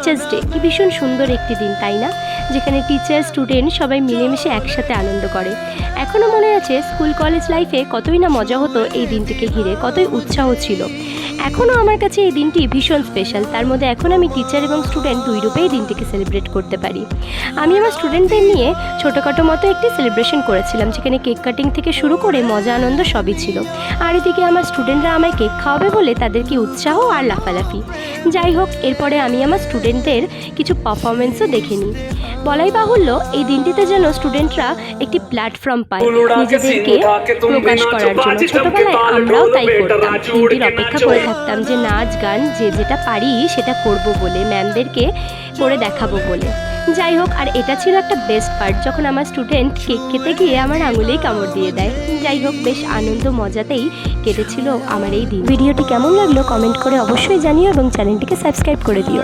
Teachers day কি ভীষণ সুন্দর একটি দিন, তাই না? যেখানে টিচার স্টুডেন্ট সবাই মিলেমিশে একসাথে আনন্দ করে। এখনও মনে আছে স্কুল কলেজ লাইফে কতই না মজা হতো এই দিনটিকে ঘিরে, কতই উৎসাহ ছিল। এখনও আমার কাছে এই দিনটি ভীষণ স্পেশাল তার মধ্যে এখন আমি টিচার এবং স্টুডেন্ট দুই রূপেই দিনটিকে সেলিব্রেট করতে পারি। আমি আমার স্টুডেন্টদের নিয়ে ছোটোখাটো মতো একটি সেলিব্রেশন করেছিলাম, যেখানে কেক কাটিং থেকে শুরু করে মজা, আনন্দ সবই ছিল। আর এদিকে আমার স্টুডেন্টরা আমায় কেক খাওয়াবে বলে তাদেরকে উৎসাহ আর লাফালাফি। যাই হোক, এরপরে আমি আমার স্টুডেন্টদের কিছু পারফরমেন্সও দেখে নিই। বলাই বাহুল্য এই দিনটিতে যেন স্টুডেন্টরা একটি প্ল্যাটফর্ম পায় নিজেদেরকে প্রকাশ করার জন্য। ছোটবেলায় আমরাও তাই করতাম। দিনটির অপেক্ষা করে থাকতাম যে নাচ গান যে যেটা পারি সেটা করব বলে ম্যামদেরকে করে দেখাবো বলে। যাই হোক আর এটা ছিল একটা বেস্ট পার্ট যখন আমার স্টুডেন্ট কেক খেতে গিয়ে আমার আঙুলেই কামড় দিয়ে দেয়। যাই হোক বেশ আনন্দ মজাতেই কেটেছিল আমার এই দিন। ভিডিওটি কেমন লাগল কমেন্ট করে অবশ্যই জানিও এবং চ্যানেলটিকে সাবস্ক্রাইব করে দিও।